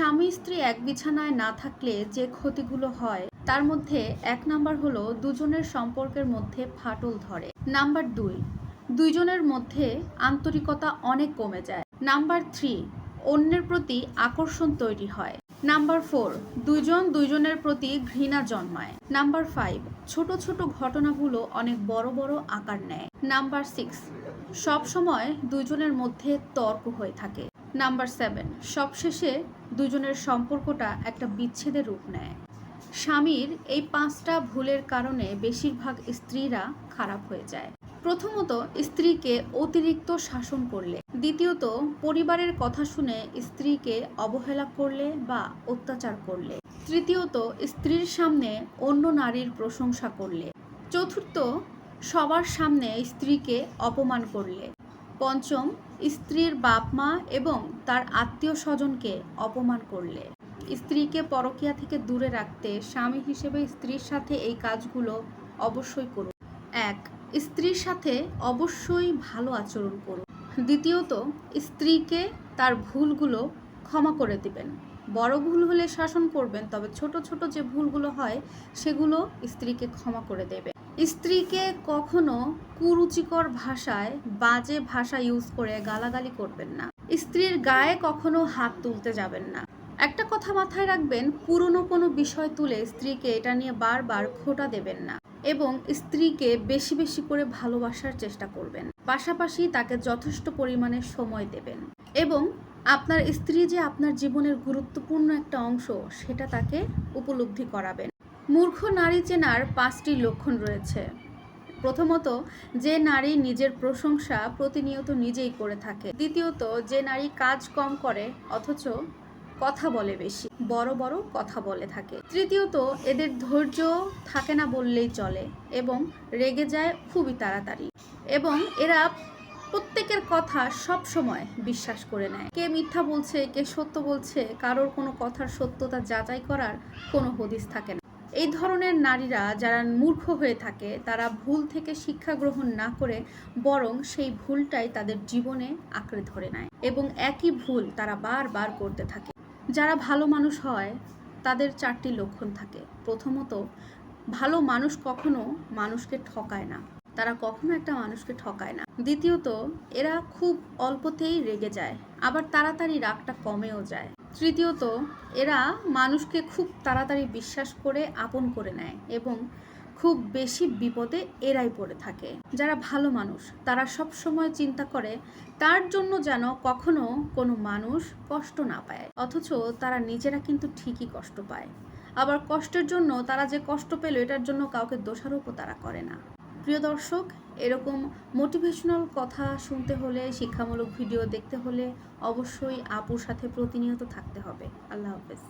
স্বামী স্ত্রী এক বিছানায় না থাকলে যে ক্ষতিগুলো হয়, তার মধ্যে এক নাম্বার হলো দুজনের সম্পর্কের মধ্যে ফাটল ধরে। নাম্বার দুই, দুইজনের মধ্যে আন্তরিকতা অনেক কমে যায়। নাম্বার থ্রি, অন্যের প্রতি আকর্ষণ তৈরি হয়। নাম্বার ফোর, দুইজন দুইজনের প্রতি ঘৃণা জন্মায়। নাম্বার ফাইভ, ছোট ছোট ঘটনাগুলো অনেক বড় বড় আকার নেয়। নাম্বার সিক্স সব সময় দুইজনের মধ্যে তর্ক হয়ে থাকে। নাম্বার সেভেন, সবশেষে দুজনের সম্পর্কটা একটা বিচ্ছেদের রূপ নেয়। স্বামীর এই পাঁচটা ভুলের কারণে বেশিরভাগ স্ত্রীরা খারাপ হয়ে যায়। প্রথমত, স্ত্রীকে অতিরিক্ত শাসন করলে। দ্বিতীয়ত, পরিবারের কথা শুনে স্ত্রীকে অবহেলা করলে বা অত্যাচার করলে। তৃতীয়ত, স্ত্রীর সামনে অন্য নারীর প্রশংসা করলে। চতুর্থ, সবার সামনে স্ত্রীকে অপমান করলে। পঞ্চম স্ত্রীর বাপ মা এবং তার আত্মীয় স্বজনকে অপমান করলে। স্ত্রীকে পরকীয়া থেকে দূরে রাখতে স্বামী হিসেবে স্ত্রীর সাথে এই কাজগুলো অবশ্যই করুন। এক, স্ত্রীর সাথে অবশ্যই ভালো আচরণ করুন। দ্বিতীয়ত, স্ত্রীকে তার ভুলগুলো ক্ষমা করে দিবেন। বড় ভুল হলে শাসন করবেন, তবে ছোট ছোট যে ভুলগুলো হয়, সেগুলো স্ত্রীকে ক্ষমা করে দেবে। স্ত্রীকে কখনো কুরুচিকর ভাষায় বাজে ভাষা ইউজ করে গালাগালি করবেন না। স্ত্রীর গায়ে কখনো হাত তুলতে যাবেন না। একটা কথা মাথায় রাখবেন, পুরনো কোনো বিষয় তুলে স্ত্রীকে এটা নিয়ে বারবার খোটা দেবেন না এবং স্ত্রীকে বেশি বেশি করে ভালোবাসার চেষ্টা করবেন। পাশাপাশি তাকে যথেষ্ট পরিমাণে সময় দেবেন এবং আপনার স্ত্রী যে আপনার জীবনের গুরুত্বপূর্ণ একটা অংশ, সেটা তাকে উপলব্ধি করাবেন। মূর্খ নারী চেনার পাঁচটি লক্ষণ রয়েছে। প্রথমত, যে নারী নিজের প্রশংসা প্রতিনিয়ত নিজেই করে থাকে। দ্বিতীয়ত, যে নারী কাজ কম করে, অথচ কথা বলে বেশি। বড় বড় কথা বলে থাকে। তৃতীয়ত, এদের ধৈর্য থাকে না বললেই চলে এবং রেগে যায় খুবই তাড়াতাড়ি এবং এরা প্রত্যেকের কথা সব সময় বিশ্বাস করে নেয়। কে মিথ্যা বলছে, কে সত্য বলছে, কারোর কোনো কথার সত্যতা যাচাই করার কোনো হদিস থাকে না। এই ধরনের নারীরা যারা মূর্খ হয়ে থাকে, তারা ভুল থেকে শিক্ষা গ্রহণ না করে বরং সেই ভুলটাই তাদের জীবনে আঁকড়ে ধরে নেয় এবং একই ভুল তারা বারবার করতে থাকে। যারা ভালো মানুষ হয়, তাদের চারটি লক্ষণ থাকে। প্রথমত, ভালো মানুষ কখনো মানুষকে ঠকায় না। তারা কখনো একটা মানুষকে ঠকায় না। দ্বিতীয়ত, এরা খুব অল্পতেই রেগে যায়, আবার তাড়াতাড়ি রাগটা কমেও যায়। তৃতীয়ত, এরা মানুষকে খুব তাড়াতাড়ি বিশ্বাস করে আপন করে নেয় এবং খুব বেশি বিপদে এরাই পড়ে থাকে। যারা ভালো মানুষ, তারা সব সময় চিন্তা করে, তার জন্য যেন কখনো কোনো মানুষ কষ্ট না পায়। অথচ তারা নিজেরা কিন্তু ঠিকই কষ্ট পায়। আবার কষ্টের জন্য তারা যে কষ্ট পেল, এটার জন্য কাউকে দোষারোপও তারা করে না। প্রিয় দর্শক, এরকম মোটিভেশনাল কথা শুনতে হলে, শিক্ষামূলক ভিডিও দেখতে হলে অবশ্যই আপুর সাথে প্রতিনিয়ত থাকতে হবে। আল্লাহ হাফেজ।